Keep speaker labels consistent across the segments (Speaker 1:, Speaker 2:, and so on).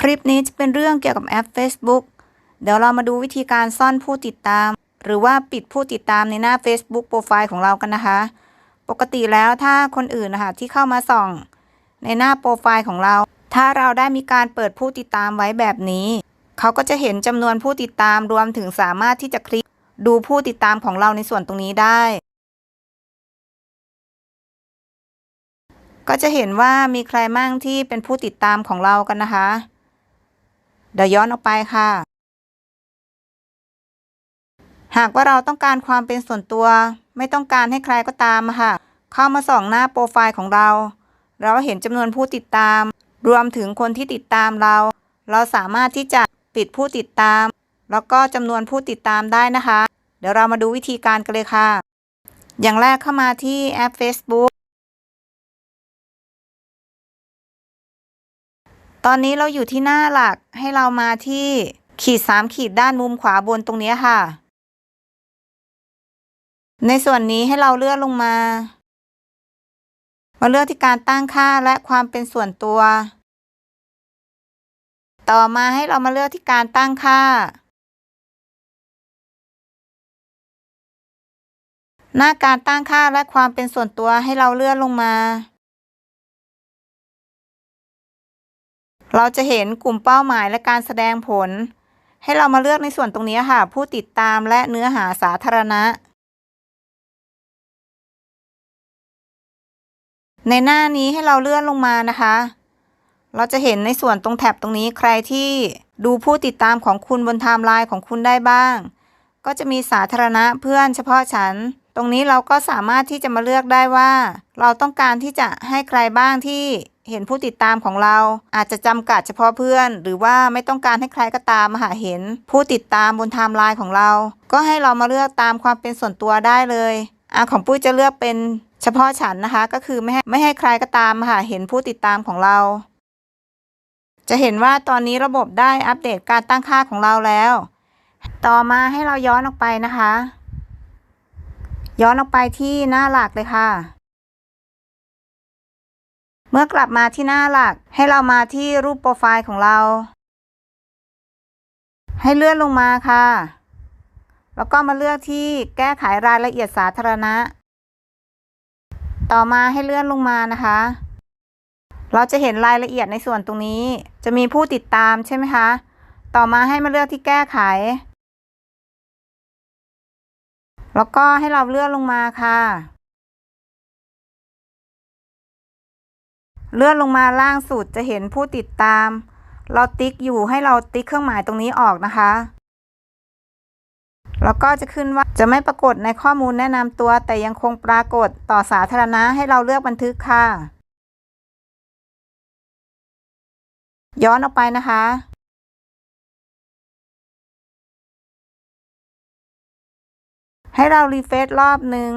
Speaker 1: คลิปนี้จะเป็นเรื่องเกี่ยวกับแอป Facebook เดี๋ยวเรามาดูวิธีการซ่อนผู้ติดตาม หรือว่าปิดผู้ติดตามในหน้า Facebook โปรไฟล์ของเรากันนะคะ ปกติแล้วถ้าคนอื่นนะคะที่เข้ามาส่อง ในหน้าโปรไฟล์ของเรา ถ้าเราได้มีการเปิดผู้ติดตามไว้แบบนี้ เขาก็จะเห็นจำนวนผู้ติดตามรวมถึงสามารถที่จะคลิกดูผู้ติดตามของเราในส่วนตรงนี้ได้ ก็จะเห็นว่ามีใครมั่งที่เป็นผู้ติดตามของเรากันนะคะ เดี๋ยวย้อนออกไปค่ะ หากว่าเราต้องการความเป็นส่วนตัว ไม่ต้องการให้ใครก็ตามค่ะ เข้ามาส่องหน้าโปรไฟล์ของเรา เราเห็นจำนวนผู้ติดตาม รวมถึงคนที่ติดตามเรา เราสามารถที่จะปิดผู้ติดตาม แล้วก็จำนวนผู้ติดตามได้นะคะ เดี๋ยวเรามาดูวิธีการกันเลยค่ะ อย่างแรกเข้ามาที่แอป Facebook ตอนนี้เราอยู่ที่หน้าหลักให้เรามาที่ขีดสามขีดด้านมุมขวาบนตรงนี้ค่ะ ในส่วนนี้ให้เราเลื่อนลงมา มาเลือกที่การตั้งค่าและความเป็นส่วนตัว ต่อมาให้เรามาเลือกที่การตั้งค่า หน้าการตั้งค่าและความเป็นส่วนตัวให้เราเลื่อนลงมา เราจะเห็นกลุ่มเป้าหมายและการแสดงผล ให้เรามาเลือกในส่วนตรงนี้ค่ะ ผู้ติดตามและเนื้อหาสาธารณะ ในหน้านี้ให้เราเลื่อนลงมานะคะ เราจะเห็นในส่วนตรงแถบตรงนี้ใครที่ดูผู้ติดตามของคุณบนไทม์ไลน์ของคุณได้บ้าง ก็จะมีสาธารณะเพื่อนเฉพาะฉัน ตรงนี้เราก็สามารถที่จะมาเลือกได้ว่า เราต้องการที่จะให้ใครบ้างที่เห็นผู้ติดตามของเราอาจจะจำกัดเฉพาะเพื่อน หรือว่าไม่ต้องการให้ใครก็ตามมาหาเห็น ผู้ติดตามบนไทม์ไลน์ของเรา ก็ให้เรามาเลือกตามความเป็นส่วนตัวได้เลยอของปุ้ยจะเลือกเป็นเฉพาะฉันนะคะ ก็คือไม่ให้ไม่ให้ใครก็ตามมาหาเห็นผู้ติดตามของเรา จะเห็นว่าตอนนี้ระบบได้อัปเดตการตั้งค่าของเราแล้ว ต่อมาให้เราย้อนออกไปนะคะ ย้อนออกไปที่หน้าหลักเลยค่ะ เมื่อกลับมาที่หน้าหลักให้เรามาที่รูปโปรไฟล์ของเรา ให้เลื่อนลงมาค่ะ แล้วก็มาเลือกที่แก้ไขรายละเอียดสาธารณะ ต่อมาให้เลื่อนลงมานะคะ เราจะเห็นรายละเอียดในส่วนตรงนี้ จะมีผู้ติดตามใช่ไหมคะ ต่อมาให้มาเลือกที่แก้ไข แล้วก็ให้เราเลื่อนลงมาค่ะ เลื่อนลงมาล่างสุดจะเห็นผู้ติดตาม เราติ๊กอยู่ให้เราติ๊กเครื่องหมายตรงนี้ออกนะคะ แล้วก็จะขึ้นว่าจะไม่ปรากฏในข้อมูลแนะนำตัว แต่ยังคงปรากฏต่อสาธารณะให้เราเลือกบันทึกค่ะ ย้อนออกไปนะคะ ให้เรารีเฟซรอบหนึ่ง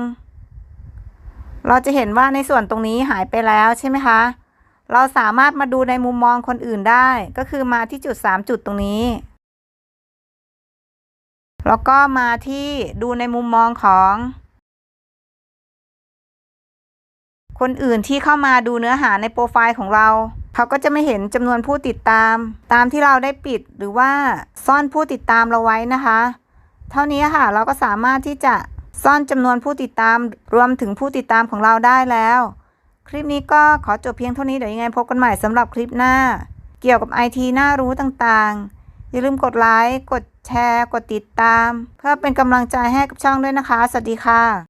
Speaker 1: เราจะเห็นว่าในส่วนตรงนี้หายไปแล้วใช่ไหมคะ เราสามารถมาดูในมุมมองคนอื่นได้ ก็คือมาที่จุด 3 จุดตรงนี้ แล้วก็มาที่ดูในมุมมองของ คนอื่นที่เข้ามาดูเนื้อหาในโปรไฟล์ของเรา เขาก็จะไม่เห็นจำนวนผู้ติดตาม ตามที่เราได้ปิดหรือว่าซ่อนผู้ติดตามเราไว้นะคะ เท่านี้ค่ะ เราก็สามารถที่จะซ่อนจำนวนผู้ติดตามรวมถึงผู้ติดตามของเราได้แล้ว คลิปนี้ก็ขอจบเพียงเท่านี้เดี๋ยวยังไงพบกันใหม่สำหรับคลิปหน้า เกี่ยวกับไอทีน่ารู้ต่างๆ อย่าลืมกดไลค์กดแชร์ กดติดตาม เพื่อเป็นกำลังใจให้กับช่องด้วยนะคะ สวัสดีค่ะ